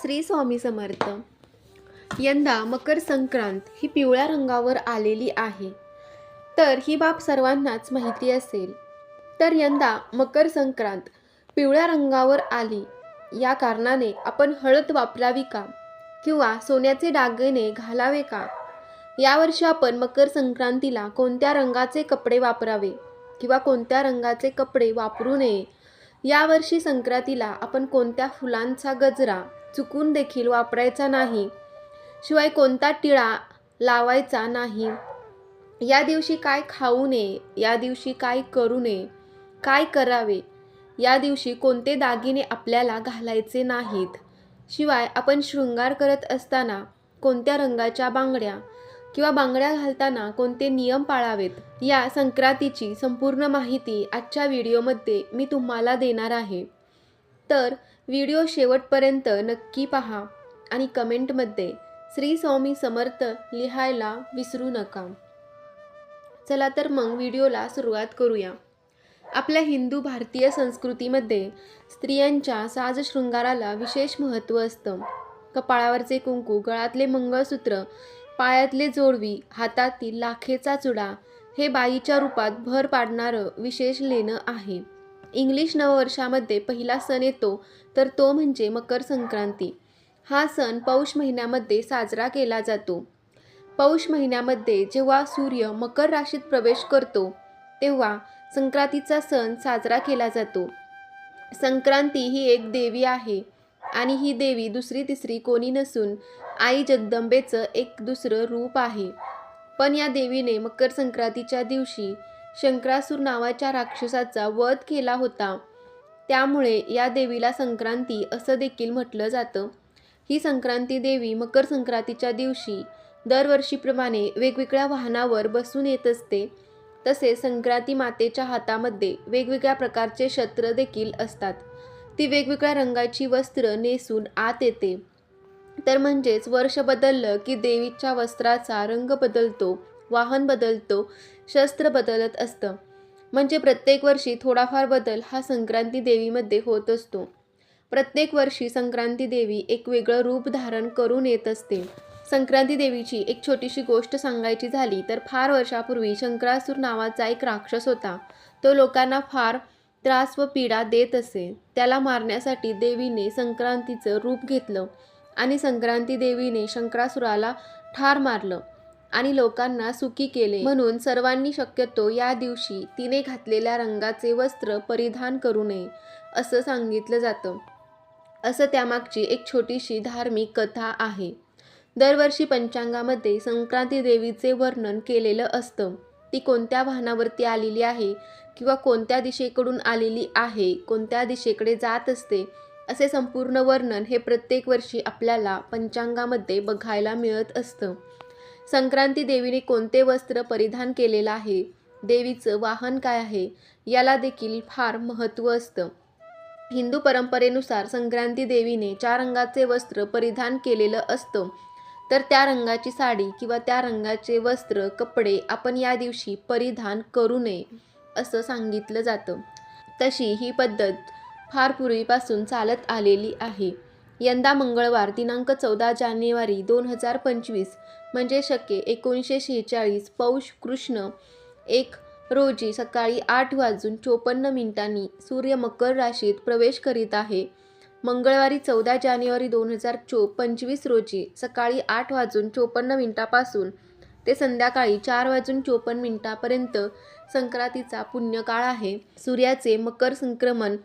श्री स्वामी समर्थ. यंदा मकर संक्रांत ही पिवळ्या रंगावर आलेली आहे. तर ही बाब सर्वांनाच माहिती असेल. तर यंदा मकर संक्रांत पिवळ्या रंगावर आली. या कारणाने आपण हळद वापरावी का? किंवा सोन्याचे दागिने घालावे का? यावर्षी आपण मकर संक्रांतीला कोणत्या रंगाचे कपडे वापरावे? किंवा कोणत्या रंगाचे कपडे वापरू नये? यावर्षी संक्रांतीला आपण कोणत्या फुलांचा गजरा चुकून देखील वापरायचा नाही. शिवाय कोणता टिळा लावायचा नाही. या दिवशी काय खाऊ नये या दिवशी काय करू नये काय करावे या दिवशी कोणते दागिने आपल्याला घालायचे नाहीत. शिवाय आपण शृंगार करत असताना कोणत्या रंगाच्या बांगड्या किंवा बांगड्या घालताना कोणते नियम पाळावेत या संक्रांतीची संपूर्ण माहिती आजच्या व्हिडिओमध्ये मी तुम्हाला देणार आहे. तर व्हिडिओ शेवटपर्यंत नक्की पहा आणि कमेंटमध्ये श्री स्वामी समर्थ लिहायला विसरू नका. चला तर मग व्हिडिओला सुरुवात करूया. आपल्या हिंदू भारतीय संस्कृतीमध्ये स्त्रियांच्या साज शृंगाराला विशेष महत्त्व असतं. कपाळावरचे कुंकू गळातले मंगळसूत्र पायातले जोडवी हातातील लाखेचा चुडा हे बाईच्या रूपात भर पाडणारं विशेष लेणं आहे. इंग्लिश नववर्षामध्ये पहिला सण येतो तर तो म्हणजे मकर संक्रांती. हा सण पौष महिन्यामध्ये साजरा केला जातो. पौष महिन्यामध्ये जेव्हा सूर्य मकर राशीत प्रवेश करतो तेव्हा संक्रांतीचा सण साजरा केला जातो. संक्रांती ही एक देवी आहे आणि ही देवी दुसरी तिसरी कोणी नसून आई जगदंबेचं एक दुसरं रूप आहे. पण या देवीने मकर संक्रांतीच्या दिवशी शंकरासूर नावाच्या राक्षसाचा वध केला होता. त्यामुळे या देवीला संक्रांती असं देखील म्हटलं जातं. ही संक्रांती देवी मकर संक्रांतीच्या दिवशी दरवर्षीप्रमाणे वेगवेगळ्या वाहनावर बसून येत असते. तसेच संक्रांती मातेच्या हातामध्ये वेगवेगळ्या प्रकारचे शस्त्र देखील असतात. ती वेगवेगळ्या रंगाची वस्त्र नेसून आत येते. तर म्हणजेच वर्ष बदललं की देवीच्या वस्त्राचा रंग बदलतो. वाहन बदलतो शस्त्र बदलत असतं. म्हणजे प्रत्येक वर्षी थोडाफार बदल हा संक्रांती देवीमध्ये होत असतो. प्रत्येक वर्षी संक्रांती देवी एक वेगळं रूप धारण करून येत असते. संक्रांती देवीची एक छोटीशी गोष्ट सांगायची झाली तर फार वर्षापूर्वी शंकरासूर नावाचा एक राक्षस होता. तो लोकांना फार त्रास व पीडा देत असे. त्याला मारण्यासाठी देवीने संक्रांतीचं रूप घेतलं आणि संक्रांती देवीने शंकरासुराला ठार मारलं. आणि लोकांना सुखी केले. म्हणून सर्वांनी शक्यतो या दिवशी तिने घातलेल्या रंगाचे वस्त्र परिधान करू नये असं सांगितलं जातं. असं त्यामागची एक छोटीशी धार्मिक कथा आहे. दरवर्षी पंचांगामध्ये संक्रांती देवीचे वर्णन केलेलं असतं. ती कोणत्या वाहनावरती आलेली आहे किंवा कोणत्या दिशेकडून आलेली आहे कोणत्या दिशेकडे जात असते असे संपूर्ण वर्णन हे प्रत्येक वर्षी आपल्याला पंचांगामध्ये बघायला मिळत असतं. संक्रांती देवीने कोणते वस्त्र परिधान केलेलं आहे? देवीचं वाहन काय आहे? याला देखील फार महत्त्व असतं. हिंदू परंपरेनुसार संक्रांती देवीने चार रंगाचे वस्त्र परिधान केलेलं असतं. तर त्या रंगाची साडी किंवा त्या रंगाचे वस्त्र कपडे आपण या दिवशी परिधान करू नये असं सांगितलं जातं. तशी ही पद्धत फार पूर्वीपासून चालत आलेली आहे. यंदा मंगळवार दिनांक चौदा जानेवारी दोन हजार पंचवीस. म्हणजे शके एकोणीसशे शेहेचाळीस पौष कृष्ण. एक रोजी सकाळी आठ वाजून चोपन्न मिनिटांनी सूर्य मकर राशीत प्रवेश करीत आहे. मंगळवारी चौदा जानेवारी दोन हजार चो पंचवीस रोजी सकाळी आठ वाजून चोपन्न मिनिटापासून ते संध्याकाळी चार वाजून चोपन्न मिनिटापर्यंत संक्रांतीचा पुण्यकाळ आहे. सूर्याचे मकर संक्रमण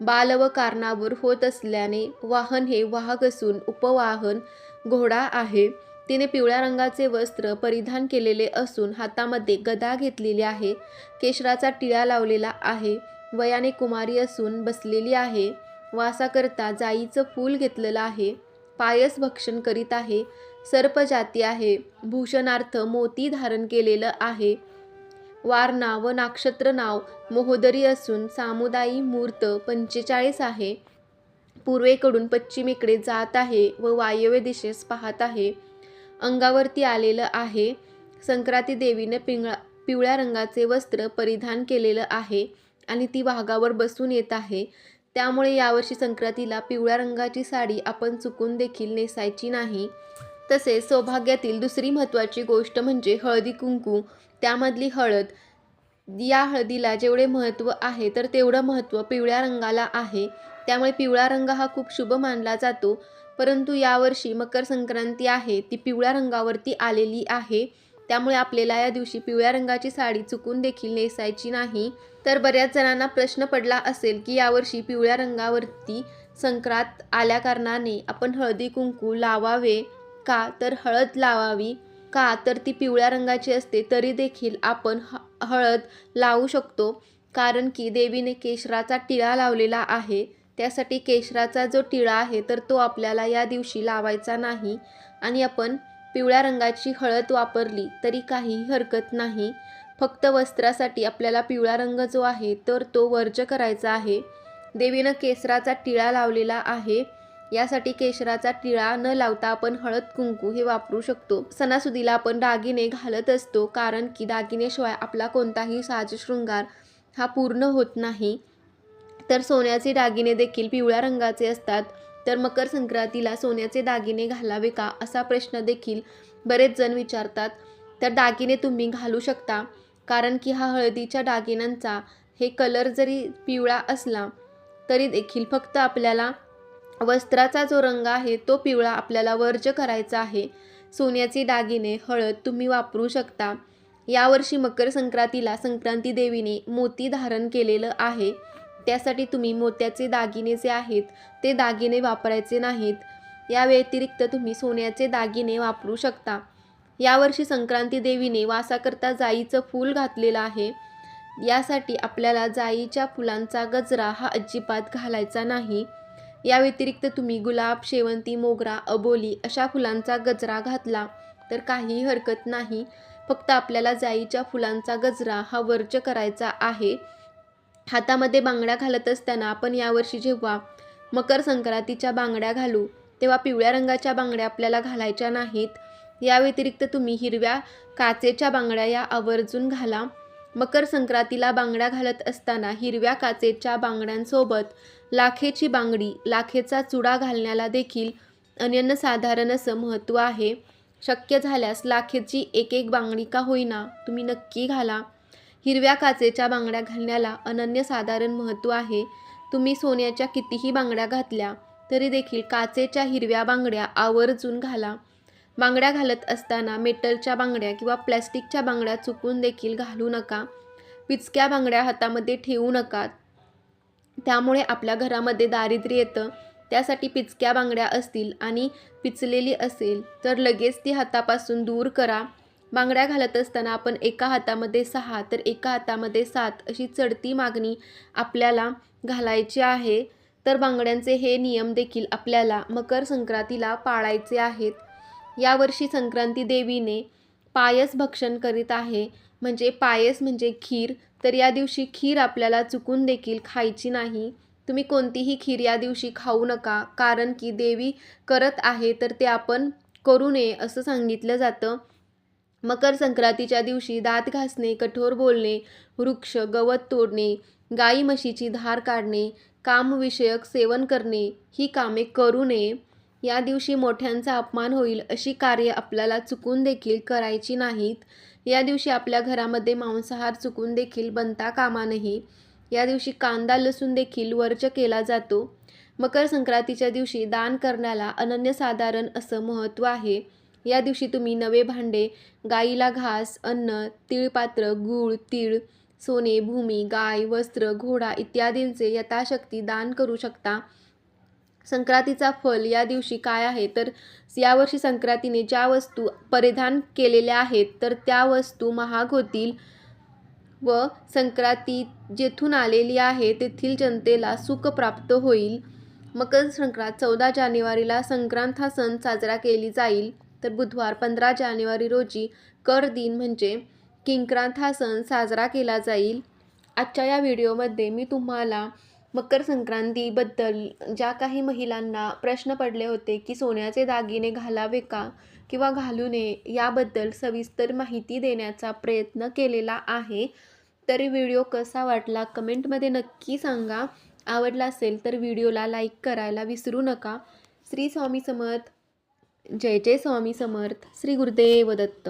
बाल व कारणावर होत असल्याने वाहन हे वाहक असून उपवाहन घोडा आहे. तिने पिवळ्या रंगाचे वस्त्र परिधान केलेले असून हातामध्ये गदा घेतलेली आहे. केशराचा टिळा लावलेला आहे. वयाने कुमारी असून बसलेली आहे. वासाकरता जाईचं फूल घेतलेलं आहे. पायस भक्षण करीत आहे. सर्पजाती आहे. भूषणार्थ मोती धारण केलेलं आहे. वार नाव व नक्षत्र नाव मोहोदरी असून सामुदायी मूर्त पंचेचाळीस आहे. पूर्वेकडून पश्चिमेकडे जात आहे व वायव्य दिशेस पाहत आहे. अंगावरती आलेलं आहे. संक्रांती देवीने पिंगळा पिवळ्या रंगाचे वस्त्र परिधान केलेलं आहे आणि ती वाघावर बसून येत आहे. त्यामुळे यावर्षी संक्रांतीला पिवळ्या रंगाची साडी आपण चुकून देखील नेसायची नाही. तसेच सौभाग्यातील दुसरी महत्त्वाची गोष्ट म्हणजे हळदी कुंकू. त्यामधली हळद या हळदीला जेवढे महत्त्व आहे तर तेवढं महत्त्व पिवळ्या रंगाला आहे. त्यामुळे पिवळा रंग हा खूप शुभ मानला जातो. परंतु यावर्षी मकर संक्रांती आहे ती पिवळ्या रंगावरती आलेली आहे. त्यामुळे आपल्याला या दिवशी पिवळ्या रंगाची साडी चुकून देखील नेसायची नाही. तर बऱ्याच जणांना प्रश्न पडला असेल की यावर्षी पिवळ्या रंगावरती संक्रांत आल्या कारणाने आपण हळदी कुंकू लावावे का? तर हळद लावावी. का? तर ती पिवळ्या रंगाची असते तरी देखील आपण ह हळद लावू शकतो. कारण की देवीने केशराचा टिळा लावलेला आहे. त्यासाठी केशराचा जो टिळा आहे तर तो आपल्याला या दिवशी लावायचा नाही. आणि आपण पिवळ्या रंगाची हळद वापरली तरी काहीही हरकत नाही. फक्त वस्त्रासाठी आपल्याला पिवळा रंग जो आहे तर तो वर्ज करायचा आहे. देवीनं केसराचा टिळा लावलेला आहे. यासाठी केशराचा टिळा न लावता आपण हळद कुंकू हे वापरू शकतो. सणासुदीला आपण दागिने घालत असतो कारण की दागिनेशिवाय आपला कोणताही साजशृंगार हा पूर्ण होत नाही. तर सोन्याचे दागिने देखील पिवळ्या रंगाचे असतात. तर मकर संक्रांतीला सोन्याचे दागिने घालावे का? असा प्रश्न देखील बरेच जण विचारतात. तर दागिने तुम्ही घालू शकता कारण की हा हळदीच्या दागिन्यांचा हे कलर जरी पिवळा असला तरी देखील फक्त आपल्याला वस्त्राचा जो रंग आहे तो पिवळा आपल्याला वर्ज करायचा आहे. सोन्याचे दागिने हळद तुम्ही वापरू शकता. यावर्षी मकर संक्रांतीला संक्रांती देवीने मोती धारण केलेलं आहे. त्यासाठी तुम्ही मोत्याचे दागिने जे आहेत ते दागिने वापरायचे नाहीत. या व्यतिरिक्त तुम्ही सोन्याचे दागिने वापरू शकता. यावर्षी संक्रांती देवीने वासाकरता जाईचं फूल घातलेलं आहे. यासाठी आपल्याला जाईच्या फुलांचा गजरा हा अजिबात घालायचा नाही. या व्यतिरिक्त तुम्ही गुलाब शेवंती मोगरा अबोली अशा फुलांचा गजरा घातला तर काहीही हरकत नाही. फक्त आपल्याला जाईच्या फुलांचा गजरा हा वर्ज करायचा आहे. हातामध्ये बांगड्या घालत असताना आपण यावर्षी जेव्हा मकर संक्रांतीच्या बांगड्या घालू तेव्हा पिवळ्या रंगाच्या बांगड्या आपल्याला घालायच्या नाहीत. या व्यतिरिक्त तुम्ही हिरव्या काचेच्या बांगड्या या आवर्जून घाला. मकर संक्रांतीला बांगड्या घालत असताना हिरव्या काचेच्या बांगड्यांसोबत लाखेची बांगडी लाखेचा चुडा घालण्याला देखील अनन्यसाधारण असं महत्त्व आहे. शक्य झाल्यास लाखेची एक एक बांगडी का होईना तुम्ही नक्की घाला. हिरव्या काचेच्या बांगड्या घालण्याला अनन्यसाधारण महत्त्व आहे. तुम्ही सोन्याच्या कितीही बांगड्या घातल्या तरी देखील काचेच्या हिरव्या बांगड्या आवर्जून घाला. बांगड्या घालत असताना मेटलच्या बांगड्या किंवा प्लॅस्टिकच्या बांगड्या चुकून देखील घालू नका. पिचक्या बांगड्या हातामध्ये ठेवू नका. त्यामुळे आपल्या घरामध्ये दारिद्र्य येतं. त्यासाठी पिचक्या बांगड्या असतील आणि पिचलेली असेल तर लगेच ती हातापासून दूर करा. बांगड्या घालत असताना आपण एका हातामध्ये सहा तर एका हातामध्ये सात अशी चढती मागणी आपल्याला घालायची आहे. तर बांगड्यांचे हे नियम देखील आपल्याला मकर संक्रांतीला पाळायचे आहेत. यावर्षी संक्रांती देवीने पायस भक्षण करीत आहे. म्हणजे पायस म्हणजे खीर. तर या दिवशी खीर आपल्याला चुकून देखील खायची नाही. तुम्ही कोणतीही खीर या दिवशी खाऊ नका. कारण की देवी करत आहे तर ते आपण करू नये असं सांगितलं जातं. मकर संक्रांतीच्या दिवशी दात घासणे कठोर बोलणे वृक्ष गवत तोडणे गाई म्हशीची धार काढणे कामविषयक सेवन करणे ही कामे करू नये. या दिवशी मोठ्यांचा अपमान होईल अशी कार्य आपल्याला चुकून देखील करायची नाहीत. या दिवशी आपल्या घरामध्ये मांसाहार चुकून देखील बनता कामा नाही या दिवशी कांदा लसूण देखील वर्ज केला जातो. मकर संक्रांतीच्या दिवशी दान करण्याला अनन्यसाधारण असं महत्त्व आहे. या दिवशी तुम्ही नवे भांडे गाईला घास अन्न तिळपात्र गूळ तीळ सोने भूमी गाय वस्त्र घोडा इत्यादींचे यथाशक्ती दान करू शकता. संक्रांतीचा फल या दिवशी काय आहे? तर यावर्षी संक्रांतीने ज्या वस्तू परिधान केलेल्या आहेत तर त्या वस्तू महाग होतील व संक्रांती जेथून आलेली आहे तेथील जनतेला सुख प्राप्त होईल. मकर संक्रांत चौदा जानेवारीला संक्रांत हा सण साजरा केली जाईल. तर बुधवार पंधरा जानेवारी रोजी कर दिन म्हणजे किंक्रांत हा सण साजरा केला जाईल. आजच्या या व्हिडिओमध्ये मी तुम्हाला मकर संक्रांतीबद्दल ज्या काही महिलांना प्रश्न पडले होते की सोन्याचे दागिने घालावे का किंवा घालू नये याबद्दल सविस्तर माहिती देण्याचा प्रयत्न केलेला आहे तरी व्हिडिओ कसा वाटला कमेंटमध्ये नक्की सांगा. आवडला असेल तर व्हिडिओला लाईक करायला विसरू नका. श्री स्वामी समर्थ जय जय स्वामी समर्थ श्री गुरुदेव दत्त.